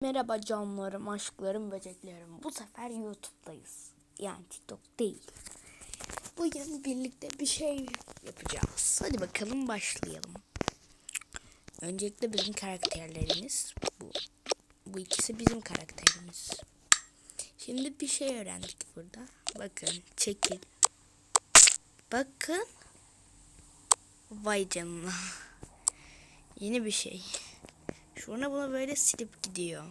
Merhaba canlarım, aşklarım, böceklerim. Bu sefer YouTube'dayız. Yani TikTok değil. Bugün birlikte bir şey yapacağız. Hadi bakalım başlayalım. Öncelikle bizim karakterlerimiz bu. Bu ikisi bizim karakterimiz. Şimdi bir şey öğrendik burada. Bakın, çekil. Bakın. Vay canına. Yeni bir şey. Sonra bunu böyle silip gidiyor.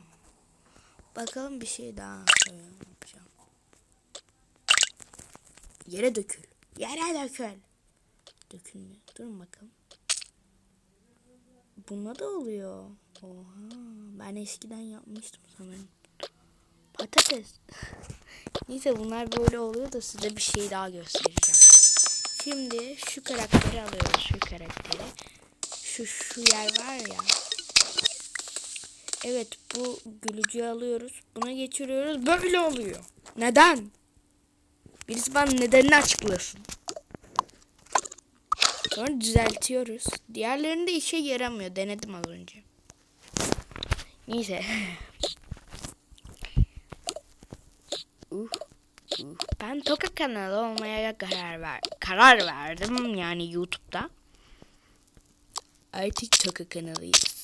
Bakalım bir şey daha yapacağım. Yere dökül. Yere dökül. Dökülmüyor. Durun bakalım. Buna da oluyor. Oha. Ben eskiden yapmıştım sanırım. Patates. Neyse bunlar böyle oluyor da size bir şey daha göstereceğim. Şimdi şu karakteri alıyoruz. Şu karakteri. Şu şu yer var ya. Evet bu gülücüğü alıyoruz. Buna geçiriyoruz. Böyle oluyor. Neden? Birisi bana nedenini açıklasın. Sonra düzeltiyoruz. Diğerlerinde işe yaramıyor. Denedim az önce. Neyse. Uh, uh. Ben Toka kanalı olmaya karar ver karar verdim yani YouTube'da. Artık Toka kanalıyız.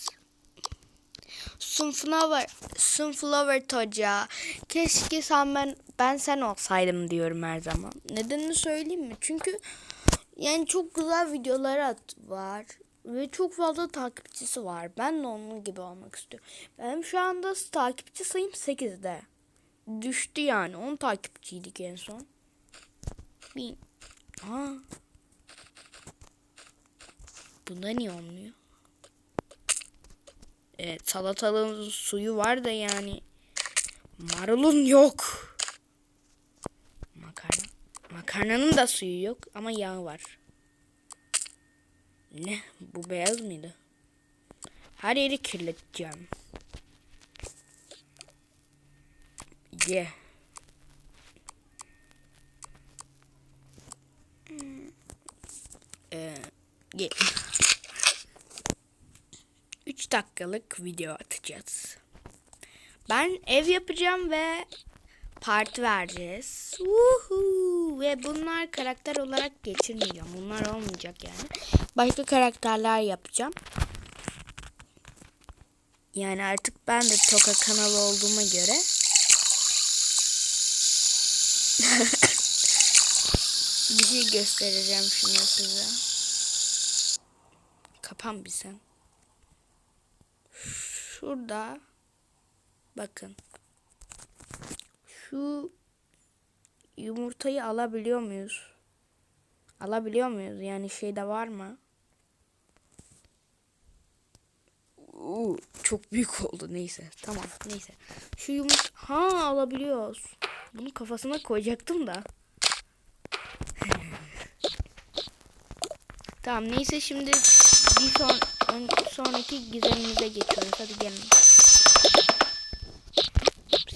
Sunflower, Sunflower Toca. Keşke sen ben ben sen olsaydım diyorum her zaman. Nedenini söyleyeyim mi? Çünkü yani çok güzel videolar at var ve çok fazla takipçisi var. Ben de onun gibi olmak istiyorum. Benim şu anda takipçi sayım 8'de. Düştü yani. 10 takipçiydik en son. Bir... Ha. Bunda niye olmuyor? Evet salatalığın suyu var da yani marulun yok. Makarna. Makarnanın da suyu yok ama yağı var. Ne? Bu beyaz mıydı? Her yeri kirleteceğim. Ye. Ee, ye. 3 dakikalık video atacağız. Ben ev yapacağım ve parti vereceğiz. Woohoo! Ve bunlar karakter olarak geçirmeyeceğim. Bunlar olmayacak yani. Başka karakterler yapacağım. Yani artık ben de Toka kanalı olduğuma göre bir şey göstereceğim şimdi size. Kapan bir sen. Şurada bakın. Şu yumurtayı alabiliyor muyuz? Alabiliyor muyuz? Yani şeyde var mı? Uu, çok büyük oldu neyse. Tamam neyse. Şu yumurta ha alabiliyoruz. Bunu kafasına koyacaktım da. tamam neyse şimdi bir son sonraki gizemimize geçiyoruz. Hadi gelin.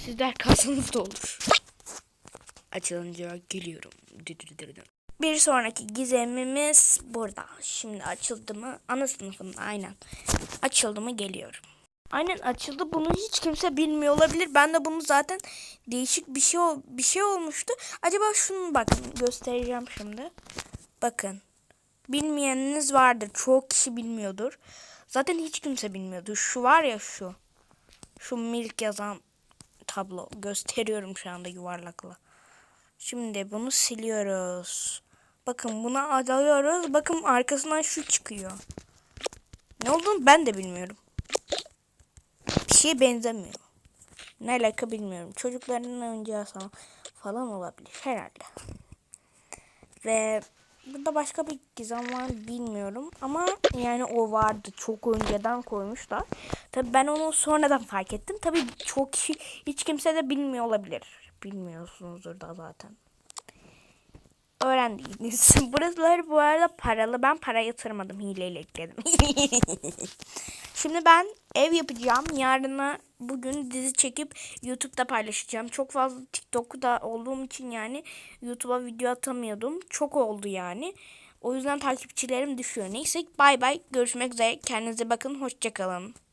Sizler kalsanız da olur. Açılınca geliyorum. Bir sonraki gizemimiz burada. Şimdi açıldı mı? Ana sınıfında aynen. Açıldı mı geliyorum. Aynen açıldı. Bunu hiç kimse bilmiyor olabilir. Ben de bunu zaten değişik bir şey bir şey olmuştu. Acaba şunu bakın göstereceğim şimdi. Bakın. Bilmeyeniniz vardır. Çoğu kişi bilmiyordur. Zaten hiç kimse bilmiyordu. Şu var ya şu. Şu milk yazan tablo. Gösteriyorum şu anda yuvarlakla. Şimdi bunu siliyoruz. Bakın buna adalıyoruz. Bakın arkasından şu çıkıyor. Ne olduğunu ben de bilmiyorum. Bir şeye benzemiyor. Ne alaka bilmiyorum. Çocukların oyuncağı falan olabilir herhalde. Ve burada başka bir gizem var bilmiyorum. Ama yani o vardı. Çok önceden koymuşlar. Tabi ben onu sonradan fark ettim. Tabi çok kişi hiç kimse de bilmiyor olabilir. Bilmiyorsunuzdur da zaten. Öğrendiğiniz. Burası bu arada paralı. Ben para yatırmadım. Hileyle ekledim. Şimdi ben ev yapacağım. Yarına bugün dizi çekip YouTube'da paylaşacağım. Çok fazla TikTok'ta olduğum için yani YouTube'a video atamıyordum. Çok oldu yani. O yüzden takipçilerim düşüyor. Neyse bay bay. Görüşmek üzere. Kendinize bakın. Hoşçakalın.